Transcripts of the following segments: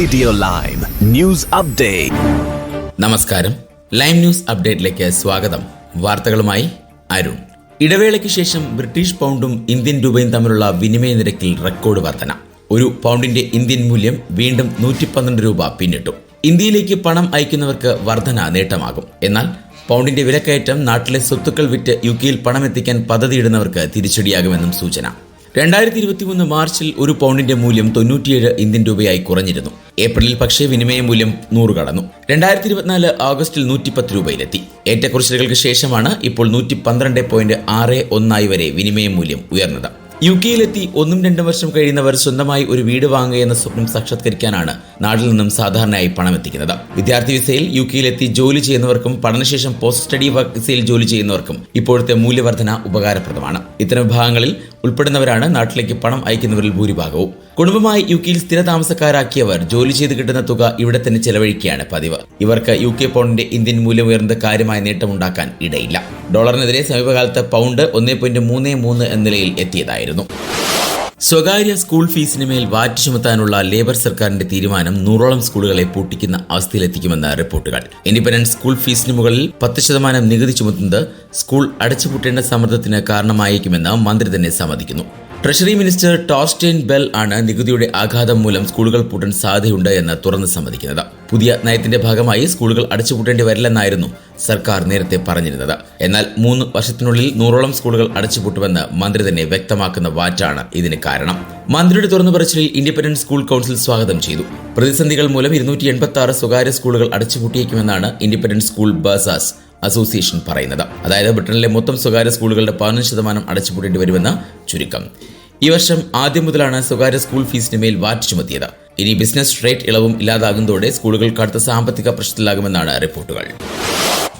Radio lime news update നമസ്കാരം. Lime news അപ്ഡേറ്റിലേക്ക് സ്വാഗതം. വാർത്തകളുമായി അരുൺ. ഇടവേളയ്ക്ക് ശേഷം ബ്രിട്ടീഷ് പൗണ്ടും ഇന്ത്യൻ രൂപയും തമ്മിലുള്ള വിനിമയ നിരക്കിൽ റെക്കോർഡ് വർധന. ഒരു പൗണ്ടിന്റെ ഇന്ത്യൻ മൂല്യം വീണ്ടും നൂറ്റി പന്ത്രണ്ട് രൂപ പിന്നിട്ടു. ഇന്ത്യയിലേക്ക് പണം അയക്കുന്നവർക്ക് വർധന നേട്ടമാകും. എന്നാൽ പൗണ്ടിന്റെ വിലക്കയറ്റം നാട്ടിലെ സ്വത്തുക്കൾ വിറ്റ് യു കെയിൽ പണം എത്തിക്കാൻ പദ്ധതിയിടുന്നവർക്ക് തിരിച്ചടിയാകുമെന്നും സൂചന. രണ്ടായിരത്തി ഇരുപത്തിമൂന്ന് മാർച്ചിൽ ഒരു പൗണ്ടിന്റെ മൂല്യം തൊണ്ണൂറ്റിയേഴ് ഇന്ത്യൻ രൂപയായി കുറഞ്ഞിരുന്നു. ഏപ്രിലിൽ പക്ഷേ വിനിമയ മൂല്യം നൂറ് കടന്നു. രണ്ടായിരത്തി ഇരുപത്തിനാല് ആഗസ്റ്റിൽ നൂറ്റിപ്പത്ത് രൂപയിലെത്തി. ഏറ്റക്കുറച്ചിലുകൾക്ക് ശേഷമാണ് ഇപ്പോൾ നൂറ്റി പന്ത്രണ്ട് പോയിന്റ് ആറ് ഒന്നായി വരെ വിനിമയ മൂല്യം ഉയർന്നത്. യു കെയിലെത്തി ഒന്നും രണ്ടും വർഷം കഴിയുന്നവർ സ്വന്തമായി ഒരു വീട് വാങ്ങുക എന്ന സ്വപ്നം സാക്ഷാത്കരിക്കാനാണ് നാട്ടിൽ നിന്നും സാധാരണയായി പണം എത്തിക്കുന്നത് വിദ്യാർത്ഥി വിസയിൽ യു കെയിലെത്തി ജോലി ചെയ്യുന്നവർക്കും പഠനശേഷം പോസ്റ്റ് സ്റ്റഡി വർക്ക് വിസയിൽ ജോലി ചെയ്യുന്നവർക്കും ഇപ്പോഴത്തെ മൂല്യവർധന ഉപകാരപ്രദമാണ്. ഇത്തരം വിഭാഗങ്ങളിൽ ഉൾപ്പെടുന്നവരാണ് നാട്ടിലേക്ക് പണം അയക്കുന്നവരിൽ ഭൂരിഭാഗവും. കുടുംബമായി യു കെയിൽ സ്ഥിര താമസക്കാരാക്കിയവർ ജോലി ചെയ്ത് കിട്ടുന്ന തുക ഇവിടെ തന്നെ ചെലവഴിക്കുകയാണ് പതിവ്. ഇവർക്ക് യു കെ പൗണ്ടിന്റെ ഇന്ത്യൻ മൂല്യം ഉയർന്ന കാര്യമായ നേട്ടമുണ്ടാക്കാൻ ഇടയില്ല. ഡോളറിനെതിരെ സമീപകാലത്ത് പൗണ്ട് ഒന്നേ പോയിന്റ് മൂന്ന് മൂന്ന് എന്ന നിലയിൽ എത്തിയതായിരുന്നു. സ്വകാര്യ സ്കൂൾ ഫീസിന് മേൽ വാറ്റ് ചുമത്താനുള്ള ലേബർ സർക്കാരിന്റെ തീരുമാനം നൂറോളം സ്കൂളുകളെ പൂട്ടിക്കുന്ന അവസ്ഥയിലെത്തിക്കുമെന്ന് റിപ്പോർട്ടുകൾ. ഇൻഡിപെൻഡന്റ് സ്കൂൾ ഫീസിന് മുകളിൽ പത്ത് ശതമാനം നികുതി ചുമത്തുന്നത് സ്കൂൾ അടച്ചുപൂട്ടേണ്ട സമ്മർദ്ദത്തിന് കാരണമായേക്കുമെന്ന് മന്ത്രി തന്നെ സമ്മതിക്കുന്നു. ട്രഷറി മിനിസ്റ്റർ ടോസ്റ്റൈൻ ബെൽ ആണ് നികുതിയുടെ ആഘാതം മൂലം സ്കൂളുകൾ പൂട്ടാൻ സാധ്യതയുണ്ട് എന്ന് തുറന്ന് സമ്മതിക്കുന്നത്. പുതിയ നയത്തിന്റെ ഭാഗമായി സ്കൂളുകൾ അടച്ചുപൂട്ടേണ്ടി വരില്ലെന്നായിരുന്നു സർക്കാർ നേരത്തെ പറഞ്ഞിരുന്നത്. എന്നാൽ മൂന്ന് വർഷത്തിനുള്ളിൽ നൂറോളം സ്കൂളുകൾ അടച്ചുപൂട്ടുമെന്ന് മന്ത്രി തന്നെ വ്യക്തമാക്കുന്ന വാറ്റാണ് ഇതിന് കാരണം. മന്ത്രിയുടെ തുറന്നു പറച്ചിലിൽ ഇൻഡിപെൻഡന്റ് സ്കൂൾ കൌൺസിൽ സ്വാഗതം ചെയ്തു. പ്രതിസന്ധികൾ മൂലം ഇരുന്നൂറ്റി എൺപത്തി ആറ് സ്വകാര്യ സ്കൂളുകൾ അടച്ചുപൂട്ടിയേക്കുമെന്നാണ് ഇൻഡിപെൻഡന്റ് സ്കൂൾ ബസാസ് അസോസിയേഷൻ പറയുന്നത്. അതായത് ബ്രിട്ടനിലെ മൊത്തം സ്വകാര്യ സ്കൂളുകളുടെ പതിനഞ്ച് ശതമാനം അടച്ചുപൂട്ടേണ്ടി വരുമെന്ന് ചുരുക്കം. ഈ വർഷം ആദ്യം മുതലാണ് സ്വകാര്യ സ്കൂൾ ഫീസിന് മേൽ വാറ്റ് ചുമത്തിയത്. ഇനി ബിസിനസ് റേറ്റ് ഇളവും ഇല്ലാതാകുന്നതോടെ സ്കൂളുകൾ കടുത്ത സാമ്പത്തിക പ്രശ്നത്തിലാകുമെന്നാണ് റിപ്പോർട്ടുകൾ.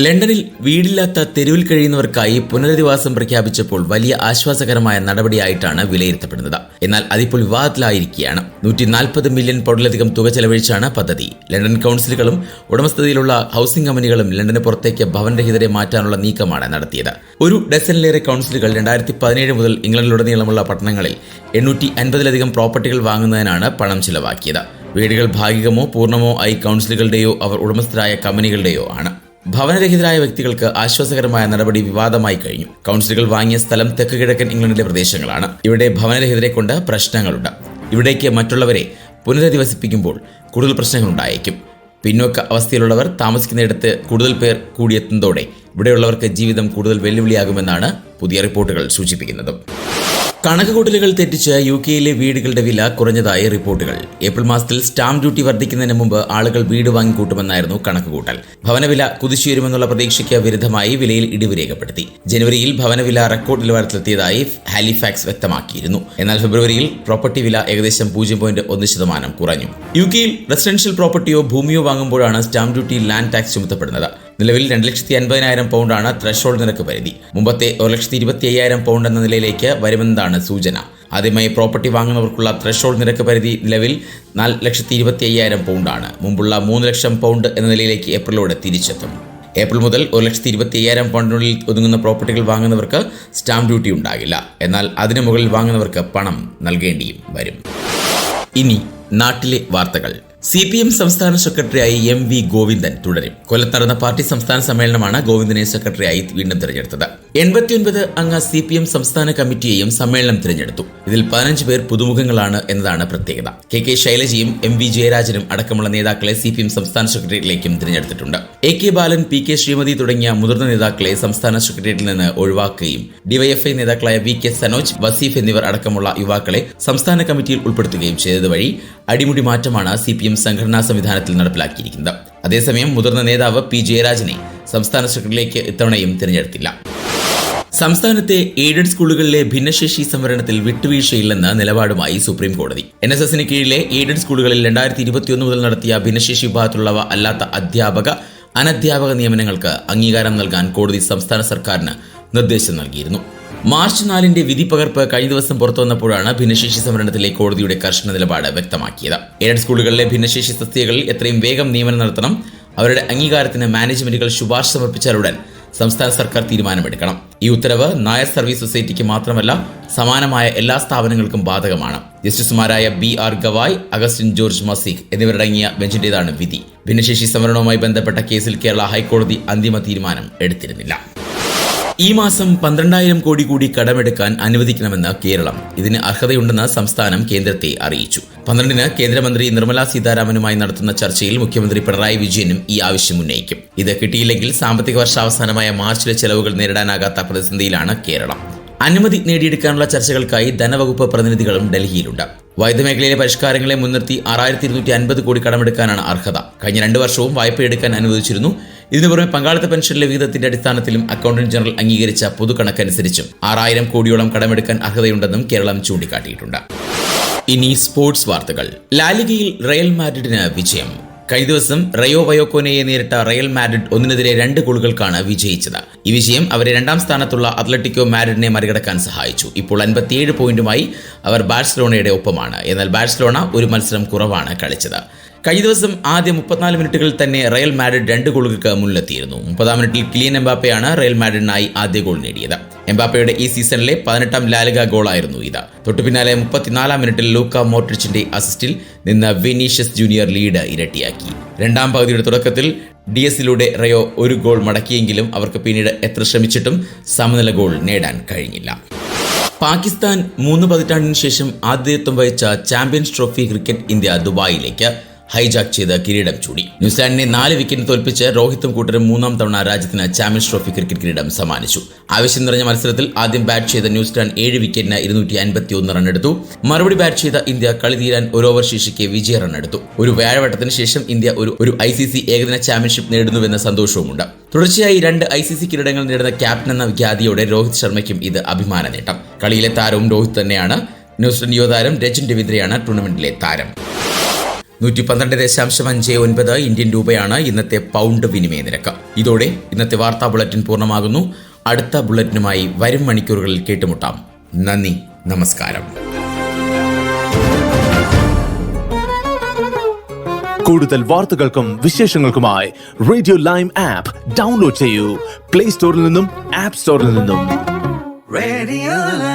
ലണ്ടനിൽ വീടില്ലാത്ത തെരുവിൽ കഴിയുന്നവർക്കായി പുനരധിവാസം പ്രഖ്യാപിച്ചപ്പോൾ വലിയ ആശ്വാസകരമായ നടപടിയായിട്ടാണ് വിലയിരുത്തപ്പെടുന്നത്. എന്നാൽ അതിപ്പോൾ വിവാദത്തിലായിരിക്കുകയാണ്. നൂറ്റി നാൽപ്പത് മില്യൺ പൗണ്ടിലധികം തുക ചെലവഴിച്ചാണ് പദ്ധതി. ലണ്ടൻ കൗൺസിലുകളും ഉടമസ്ഥതയിലുള്ള ഹൌസിംഗ് കമ്പനികളും ലണ്ടന് പുറത്തേക്ക് ഭവനരഹിതരെ മാറ്റാനുള്ള നീക്കമാണ് നടത്തിയത്. ഒരു ഡസനിലേറെ കൗൺസിലുകൾ രണ്ടായിരത്തി പതിനേഴ് മുതൽ ഇംഗ്ലണ്ടിലുടനീളമുള്ള പട്ടണങ്ങളിൽ എണ്ണൂറ്റി അൻപതിലധികം പ്രോപ്പർട്ടികൾ വാങ്ങുന്നതിനാണ് പണം ചിലവാക്കിയത്. വീടുകൾ ഭാഗികമോ പൂർണമോ ആയി കൗൺസിലുകളുടെയോ അവർ ഉടമസ്ഥരായ കമ്പനികളുടെയോ ആണ്. ഭവനരഹിതരായ വ്യക്തികൾക്ക് ആശ്വാസകരമായ നടപടി വിവാദമായി കഴിഞ്ഞു. കൗൺസിലുകൾ വാങ്ങിയ സ്ഥലം തെക്ക് കിഴക്കൻ ഇംഗ്ലണ്ടിലെ പ്രദേശങ്ങളാണ്. ഇവിടെ ഭവനരഹിതരെ കൊണ്ട് പ്രശ്നങ്ങളുണ്ട്. ഇവിടേക്ക് മറ്റുള്ളവരെ പുനരധിവസിപ്പിക്കുമ്പോൾ കൂടുതൽ പ്രശ്നങ്ങൾ പ്രശ്നങ്ങളുണ്ടായേക്കും. പിന്നോക്ക അവസ്ഥയിലുള്ളവർ താമസിക്കുന്നിടത്ത് കൂടുതൽ പേർ കൂടിയെത്തുന്നതോടെ ഇവിടെയുള്ളവർക്ക് ജീവിതം കൂടുതൽ വെല്ലുവിളിയാകുമെന്നാണ് പുതിയ റിപ്പോർട്ടുകൾ സൂചിപ്പിക്കുന്നത്. കണക്കുകൂട്ടലുകൾ തെറ്റിച്ച് യു കെയിലെ വീടുകളുടെ വില കുറഞ്ഞതായി റിപ്പോർട്ടുകൾ. ഏപ്രിൽ മാസത്തിൽ സ്റ്റാമ്പ് ഡ്യൂട്ടി വർദ്ധിക്കുന്നതിന് മുമ്പ് ആളുകൾ വീട് വാങ്ങിക്കൂട്ടുമെന്നായിരുന്നു കണക്കുകൂട്ടൽ. ഭവനവില കുതിച്ചുയരുമെന്നുള്ള പ്രതീക്ഷയ്ക്ക് വിരുദ്ധമായി വിലയിൽ ഇടിവ് രേഖപ്പെടുത്തി. ജനുവരിയിൽ ഭവനവില റെക്കോർഡ് നിലവാരത്തിലെത്തിയതായി ഹാലിഫാക്സ് വ്യക്തമാക്കിയിരുന്നു. എന്നാൽ ഫെബ്രുവരിയിൽ പ്രോപ്പർട്ടി വില ഏകദേശം പൂജ്യം പോയിന്റ് ഒന്ന് ശതമാനം കുറഞ്ഞു. യു കെയിൽ റെസിഡൻഷ്യൽ പ്രോപ്പർട്ടിയോ ഭൂമിയോ വാങ്ങുമ്പോഴാണ് സ്റ്റാമ്പ് ഡ്യൂട്ടി ലാൻഡ് ടാക്സ് ചുമത്തപ്പെടുന്നത്. നിലവിൽ രണ്ട് ലക്ഷത്തി അൻപതിനായിരം പൗണ്ടാണ് ത്രഷോൾഡ് നിരക്ക് പരിധി. മുമ്പത്തെ ഒരു ലക്ഷത്തി ഇരുപത്തി അയ്യായിരം പൗണ്ട് എന്ന നിലയിലേക്ക് വരുമെന്നതാണ് സൂചന. ആദ്യമായി പ്രോപ്പർട്ടി വാങ്ങുന്നവർക്കുള്ള ത്രഷോൾഡ് നിരക്ക് പരിധി നിലവിൽ നാല് ലക്ഷത്തി ഇരുപത്തി അയ്യായിരം പൗണ്ടാണ്. മുമ്പുള്ള മൂന്ന് ലക്ഷം പൗണ്ട് എന്ന നിലയിലേക്ക് ഏപ്രിലോടെ തിരിച്ചെത്തും. ഏപ്രിൽ മുതൽ ഒരു ലക്ഷത്തി ഇരുപത്തി അയ്യായിരം പൗണ്ടിനുള്ളിൽ ഒതുങ്ങുന്ന പ്രോപ്പർട്ടികൾ വാങ്ങുന്നവർക്ക് സ്റ്റാമ്പ് ഡ്യൂട്ടി ഉണ്ടാകില്ല. എന്നാൽ അതിനു മുകളിൽ വാങ്ങുന്നവർക്ക് പണം നൽകേണ്ടിയും വരും. ഇനി നാട്ടിലെ വാർത്തകൾ. സി പി എം സംസ്ഥാന സെക്രട്ടറിയായി എം വി ഗോവിന്ദൻ തുടരും. കൊല്ലത്ത് നടന്ന പാർട്ടി സംസ്ഥാന സമ്മേളനമാണ് ഗോവിന്ദനെ സെക്രട്ടറിയായി വീണ്ടും തിരഞ്ഞെടുത്തത്. എൺപത്തിയൊൻപത് അംഗ സി പി എം സംസ്ഥാന കമ്മിറ്റിയെയും സമ്മേളനം തിരഞ്ഞെടുത്തു. ഇതിൽ പതിനഞ്ച് പേർ പുതുമുഖങ്ങളാണ് എന്നതാണ് പ്രത്യേകത. കെ കെ ശൈലജയും എം വി ജയരാജനും അടക്കമുള്ള നേതാക്കളെ സി പി എം സംസ്ഥാന സെക്രട്ടേറിയറ്റിലേക്കും തിരഞ്ഞെടുത്തിട്ടുണ്ട്. A K Balan P K Sreemathi തുടങ്ങിയ മുതിർന്ന നേതാക്കളെ സംസ്ഥാന സെക്രട്ടേറിയറ്റിൽ നിന്ന് ഒഴിവാക്കുകയും ഡിവൈഎഫ്ഐ നേതാക്കളായ വി കെ സനോജ് വസീഫ് എന്നിവർ അടക്കമുള്ള യുവാക്കളെ സംസ്ഥാന കമ്മിറ്റിയിൽ ഉൾപ്പെടുത്തുകയും ചെയ്തത് വഴി അടിമുടി മാറ്റമാണ് സി പി എം സംഘടനാ സംവിധാനത്തിൽ നടപ്പിലാക്കിയിരിക്കുന്നത്. അതേസമയം മുതിർന്ന നേതാവ് പി ജയരാജനെ സംസ്ഥാന സെക്രട്ടറിയിലേക്ക് ഇത്തവണയും തിരഞ്ഞെടുത്തില്ല. സംസ്ഥാനത്തെ എയ്ഡഡ് സ്കൂളുകളിലെ ഭിന്നശേഷി സംവരണത്തിൽ വിട്ടുവീഴ്ചയില്ലെന്ന നിലപാടുമായി സുപ്രീം കോടതി എൻ എസ് എസിന് കീഴിലെ എയ്ഡഡ് സ്കൂളുകളിൽ രണ്ടായിരത്തി ഇരുപത്തിയൊന്ന് മുതൽ നടത്തിയ ഭിന്നശേഷി വിഭാഗത്തിലുള്ളവ അല്ലാത്ത അധ്യാപക അനധ്യാപക നിയമനങ്ങൾക്ക് അംഗീകാരം നൽകാൻ കോടതി സംസ്ഥാന സർക്കാരിന് നിർദ്ദേശം നൽകിയിരുന്നു. മാർച്ച് നാലിന്റെ വിധി പകർപ്പ് കഴിഞ്ഞ ദിവസം പുറത്തുവന്നപ്പോഴാണ് ഭിന്നശേഷി സംവരണത്തിലെ കോടതിയുടെ കർശന നിലപാട് വ്യക്തമാക്കിയത്. എയ്ഡഡ് സ്കൂളുകളിലെ ഭിന്നശേഷി തസ്തികകളിൽ എത്രയും വേഗം നിയമനം നടത്തണം അവരുടെ അംഗീകാരത്തിന് മാനേജ്മെന്റുകൾ ശുപാർശ സമർപ്പിച്ചാലുടൻ സംസ്ഥാന സർക്കാർ തീരുമാനമെടുക്കണം. ഈ ഉത്തരവ് നായർ സർവീസ് സൊസൈറ്റിക്ക് മാത്രമല്ല സമാനമായ എല്ലാ സ്ഥാപനങ്ങൾക്കും ബാധകമാണ്. ജസ്റ്റിസുമാരായ B R Gavai Augustine George Masih എന്നിവരടങ്ങിയ ബെഞ്ചിന്റേതാണ് വിധി. ഭിന്നശേഷി സംവരണവുമായി ബന്ധപ്പെട്ട കേസിൽ കേരള ഹൈക്കോടതി അന്തിമ തീരുമാനം എടുത്തിരുന്നില്ല. ഈ മാസം പന്ത്രണ്ടായിരം കോടി കൂടി കടമെടുക്കാൻ അനുവദിക്കണമെന്ന് കേരളം. ഇതിന് അർഹതയുണ്ടെന്ന് സംസ്ഥാനം കേന്ദ്രത്തെ അറിയിച്ചു. പന്ത്രണ്ടിന് കേന്ദ്രമന്ത്രി നിർമ്മലാ സീതാരാമനുമായി നടത്തുന്ന ചർച്ചയിൽ മുഖ്യമന്ത്രി പിണറായി വിജയനും ഈ ആവശ്യം ഉന്നയിക്കും. ഇത് കിട്ടിയില്ലെങ്കിൽ സാമ്പത്തിക വർഷാവസാനമായ മാർച്ചിലെ ചെലവുകൾ നേരിടാനാകാത്ത പ്രതിസന്ധിയിലാണ് കേരളം. അനുമതി നേടിയെടുക്കാനുള്ള ചർച്ചകൾക്കായി ധനവകുപ്പ് പ്രതിനിധികളും ഡൽഹിയിലുണ്ട്. വൈദ്യുത മേഖലയിലെ പരിഷ്കാരങ്ങളെ മുൻനിർത്തി ആറായിരത്തി ഇരുന്നൂറ്റി അൻപത് കോടി കടമെടുക്കാനാണ് അർഹത. കഴിഞ്ഞ രണ്ട് വർഷവും വായ്പ എടുക്കാൻ അനുവദിച്ചിരുന്നു ഇതിനു പുറമെ പങ്കാളിത്ത പെൻഷനിലെ വിഹിതത്തിന്റെ അടിസ്ഥാനത്തിലും അക്കൗണ്ടന്റ് ജനറൽ അംഗീകരിച്ച പൊതുകണക്കനുസരിച്ചും ആറായിരം കോടിയോളം കടമെടുക്കാൻ അർഹതയുണ്ടെന്നും കേരളം ചൂണ്ടിക്കാട്ടിയിട്ടുണ്ട്. ഇനി സ്പോർട്സ് വാർത്തകൾ. ലാലിഗയിൽ റയൽ മാഡ്രിഡിന് വിജയം. കഴിഞ്ഞ ദിവസം റയോ വയോക്കോനയെ നേരിട്ട റയൽ മാഡ്രിഡ് ഒന്നിനെതിരെ രണ്ട് ഗോളുകൾക്കാണ് വിജയിച്ചത്. ഈ വിജയം അവരെ രണ്ടാം സ്ഥാനത്തുള്ള അത്ലറ്റിക്കോ മാഡ്രിഡിനെ മറികടക്കാൻ സഹായിച്ചു. ഇപ്പോൾ അൻപത്തിയേഴ് പോയിന്റുമായി അവർ ബാഴ്സലോണയുടെ ഒപ്പമാണ്. എന്നാൽ ബാഴ്സലോണ ഒരു മത്സരം കുറവാണ് കളിച്ചത്. കഴിഞ്ഞ ദിവസം ആദ്യ മുപ്പത്തിനാല് മിനിറ്റുകളിൽ തന്നെ റയൽ മാഡ്രിഡ് രണ്ട് ഗോളുകൾക്ക് മുന്നിലെത്തിയിരുന്നു. മുപ്പതാം മിനിറ്റിൽ കിലിയൻ എംബാപ്പയാണ് റയൽ മാഡ്രിഡിനായി ആദ്യ ഗോൾ നേടിയത്. എംബാപ്പയുടെ ഈ സീസണിലെ പതിനെട്ടാം ലാലിക ഗോളായിരുന്നു ഇത്. തൊട്ടു പിന്നാലെ മുപ്പത്തിനാലാം മിനിറ്റിൽ ലൂക്ക മോട്രിച്ചിന്റെ അസിസ്റ്റിൽ നിന്ന് വിനീഷ്യസ് ജൂനിയർ ലീഡ് ഇരട്ടിയാക്കി. രണ്ടാം പകുതിയുടെ തുടക്കത്തിൽ ഡി എസിലൂടെ റയോ ഒരു ഗോൾ മടക്കിയെങ്കിലും അവർക്ക് പിന്നീട് എത്ര ശ്രമിച്ചിട്ടും സമനില ഗോൾ നേടാൻ കഴിഞ്ഞില്ല. പാകിസ്ഥാൻ മൂന്ന് പതിറ്റാണ്ടിന് ശേഷം ആതിഥേയത്വം വഹിച്ച ചാമ്പ്യൻസ് ട്രോഫി ക്രിക്കറ്റ് ഇന്ത്യ ദുബായിലേക്ക് ഹൈജാക്ക് ചെയ്ത് കിരീടം ചൂടി. ന്യൂസിലാൻഡിനെ നാല് വിക്കറ്റിന് തോൽപ്പിച്ച് രോഹിത്തും കൂട്ടരും മൂന്നാം തവണ രാജ്യത്തിന് ചാമ്പ്യൻസ് ട്രോഫി ക്രിക്കറ്റ് കിരീടം സമ്മാനിച്ചു. ആവശ്യം നിറഞ്ഞ മത്സരത്തിൽ ആദ്യം ബാറ്റ് ചെയ്ത ന്യൂസിലാൻഡ് ഏഴ് വിക്കറ്റിന് ഇരുന്നൂറ്റി അൻപത്തി ഒന്ന് റൺ എടുത്തു. മറുപടി ബാറ്റ് ചെയ്ത ഇന്ത്യ കളി തീരാൻ ഒരു ഓവർ ശേഷിക്ക് വിജയ റൺ എടുത്തു. ഒരു വ്യാഴവട്ടത്തിന് ശേഷം ഇന്ത്യ ഒരു ഒരു ഐ സി സി ഏകദിന ചാമ്പ്യൻഷിപ്പ് നേടുന്നുവെന്ന സന്തോഷവുമുണ്ട്. തുടർച്ചയായി രണ്ട് ഐ സി സി കിരീടങ്ങൾ നേടുന്ന ക്യാപ്റ്റൻ എന്ന ഖ്യാതിയോടെ രോഹിത് ശർമ്മയ്ക്കും ഇത് അഭിമാന നേട്ടം. കളിയിലെ താരവും രോഹിത് തന്നെയാണ്. ന്യൂസിലൻഡ് യുവതാരം രജൻ രവീന്ദ്രയാണ് ടൂർണമെന്റിലെ താരം. നൂറ്റി പന്ത്രണ്ട് ദശാംശം അഞ്ച് ഒൻപത് ഇന്ത്യൻ രൂപയാണ് ഇന്നത്തെ പൗണ്ട് വിനിമയ നിരക്ക്. ഇതോടെ ഇന്നത്തെ വാർത്താ ബുള്ളറ്റിൻ പൂർണമാകുന്നു. അടുത്ത ബുള്ളറ്റിനുമായി വരും മണിക്കൂറുകളിൽ കേട്ടുമുട്ടാം. നന്ദി നമസ്കാരം. കൂടുതൽ വാർത്തകൾക്കും വിശേഷങ്ങൾക്കുമായി റേഡിയോ ലൈം ആപ്പ് ഡൗൺലോഡ് ചെയ്യൂ. പ്ലേ സ്റ്റോറിൽ നിന്നും ആപ്പ് സ്റ്റോറിൽ നിന്നും. Live.